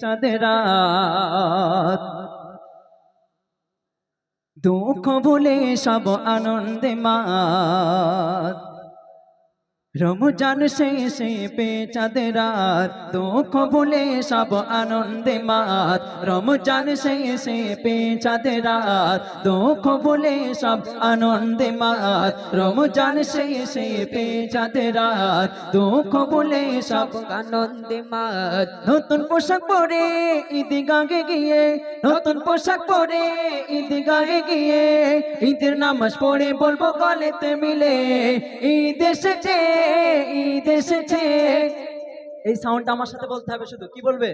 চাঁদের রাত। দুঃখ ভুলে সব আনন্দে মাত। রমজান শেষে পে চাঁদের রাত, দুঃখ ভুলে সব আনন্দে মাত। রমজান শেষে পে চাঁদের রাত, দুঃখ ভুলে সব আনন্দে মাত। রমজান শেষে পে চাঁদের রাত, দুঃখ ভুলে সব আনন্দে মাত। নতুন পোশাক পরে ঈদগাহে গিয়ে, নতুন পোশাক পরে ঈদগাহে গিয়ে, ঈদের নামাজ পড়ে বলব গলেতে মিলে। ঈদ এসেছে এসেছে। এই সাউন্ডটা আমার সাথে বলতে হবে শুধু। কি বলবে?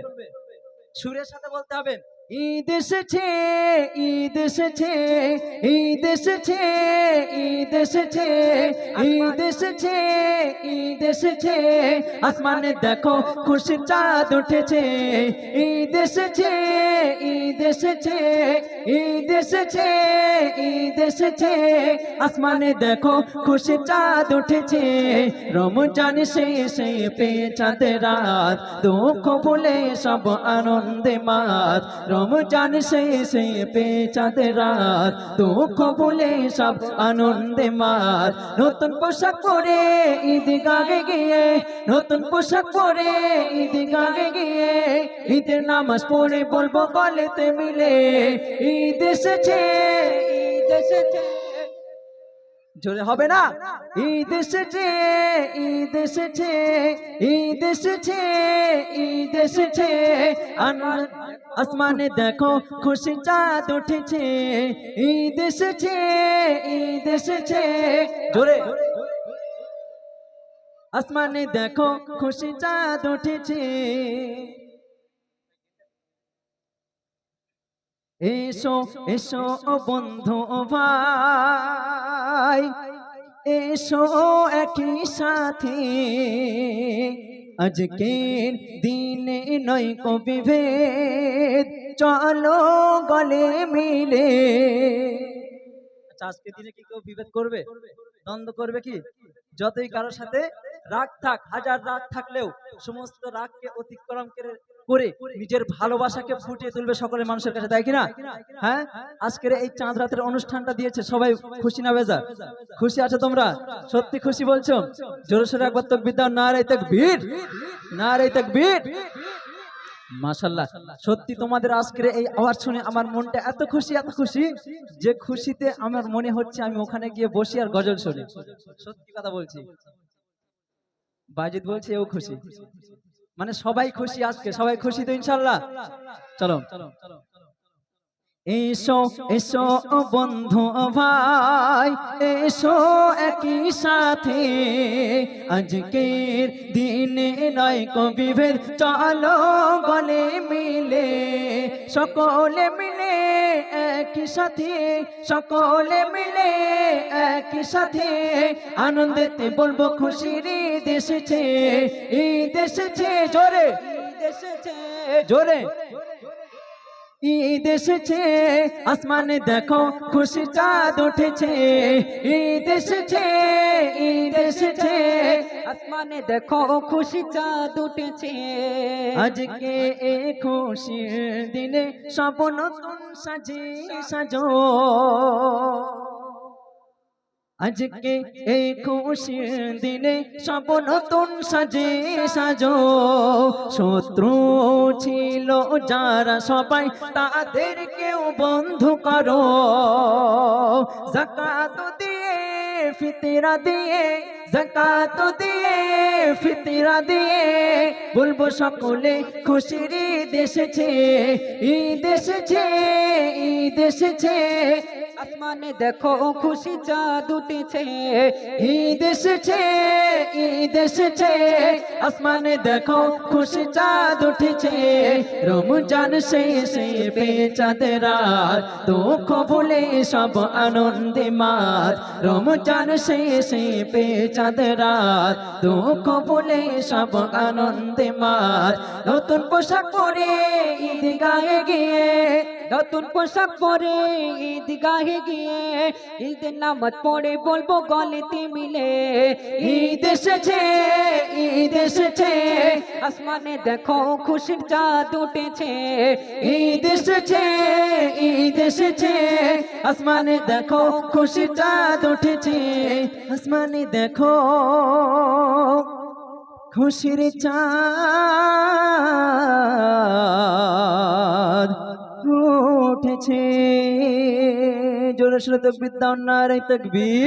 সুরের সাথে বলতে হবে? ঈদ এসেছে ঈদ এসেছে ঈদ এসেছে ঈদ এসেছে ঈদ এসেছে ঈদ এসেছে। আসমানে দেখো খুশি চাঁদ উঠেছে, ঈদ এসেছে ঈদ এসেছে ঈদ এসেছে ঈদ এসেছে। আসমানে দেখো খুশি চাঁদ উঠেছে, রমজান শেষে পেয়ে চাঁদের রাত, দুঃখ ভুলে সব আনন্দে মাত রমজান শেষে পে চাঁদের রাত, দুঃখ বলে সব আনন্দে মাত। নতুন পোশাক পরে ঈদ গাগে গিয়ে, নতুন পোশাক পরে ঈদ গাগে গিয়ে, ঈদের নামাজ পড়ে বলব গলেতে মিলে। ঈদ এসেছে ঈদ এসেছে। জোরে হবে না? ঈদ এসেছে ঈদ এসেছে ঈদ এসেছে ঈদ এসেছে। আসমানে দেখো, খুশি চাঁদ উঠেছে। ঈদ এসেছে ঈদ এসেছে। জোরে। আসমানে দেখো, খুশি চাঁদ উঠেছে। এসো এসো বন্ধু ভাই। এসো, একই সাথে। আজকের দিনে নয় কো বিভেদ। চলো গলে মিলে। আচ্ছা আজকের দিনে কি কেউ বিভেদ করবে? দ্বন্দ্ব করবে কি? যতই কারোর সাথে রাগ থাক, হাজার রাগ থাকলেও সমস্ত রাগকে অতিক্রম করে করে নিজের ভালোবাসাকে ফুটিয়ে তুলবে সকলের মানুষের কাছে, তাই কিনা হ্যাঁ? আজকের এই চাঁদ রাতের অনুষ্ঠানটা দিয়েছে সবাই খুশি না বেজা খুশি আছে তোমরা? সত্যি খুশি বলছো? জোরে সোরে একবার তকবির দাও না রে তকবীর। না রে তকবীর। মাশাল্লাহ সত্যি তোমাদের আজকের এই আওয়াজ শুনে আমার মনটা এত খুশি এত খুশি যে খুশিতে আমার মনে হচ্ছে আমি ওখানে গিয়ে বসি আর গজল শুনি। সত্যি কথা বলছি। বাজিদ বলছে ও খুশি। মানে সবাই খুশি আজকে, সবাই খুশি তো ইনশাল্লাহ চলো। এসো এসো বন্ধু ভাই, এসো একই সাথে। আজকের দিনে নয় কবিভেদ চলো বলে মিলে, সকলে মিলে একই সাথে, সকলে মিলে একই সাথে আনন্দেতে বলব খুশির ঈদ এসেছে। ঈদ এসেছে জোরে। জোরে। ঈদ এসেছে আসমানে দেখো খুশি চাঁদ উঠেছে। ঈদ এসেছে ঈদ এসেছে আসমানে দেখো খুশি চাঁদ উঠেছে। আজকে এ খুশির দিনে সব নতুন সাজে সাজো। আজকে এই খুশির দিনে সব নতুন সাজে সাজো। শত্রু ছিল যারা সবাই তাদেরকেও বন্ধু করো। জাকাত দিয়ে, ফিতরা দিয়ে, জাকাত দিয়ে, ফিতরা দিয়ে। বলব সকলে, খুশির এসেছে, ঈদ এসেছে ঈদ এসেছে। আসমানে দেখো খুশি চাঁদ উঠেছে। ঈদ এসেছে ঈদ এসেছে। আসমানে দেখো, খুশি চাঁদ উঠেছে। রমজান শেষে পে চাঁদের দুঃখ ভুলে সব আনন্দে মাত রমজান শেষে পে চাঁদের দুঃখ ভুলে সব আনন্দে মাত নতুন পোশাক পরে ঈদ গায়ে গিয়ে, নতুন পোশাক পরে ঈদ গাহে গায়ে ঈদের নামাজ পড়ে বলব, গলেতে মিলে। ঈদ এসেছে ঈদ এসেছে। আসমানে দেখো খুশির চাঁদ উঠেছে। ঈদ এসেছে ঈদ এসেছে। আসমানে দেখো খুশির চাঁদ উঠেছে। আসমানে দেখো খুশির চাঁদ। সোরে তকবির দাও নারে তকবীর।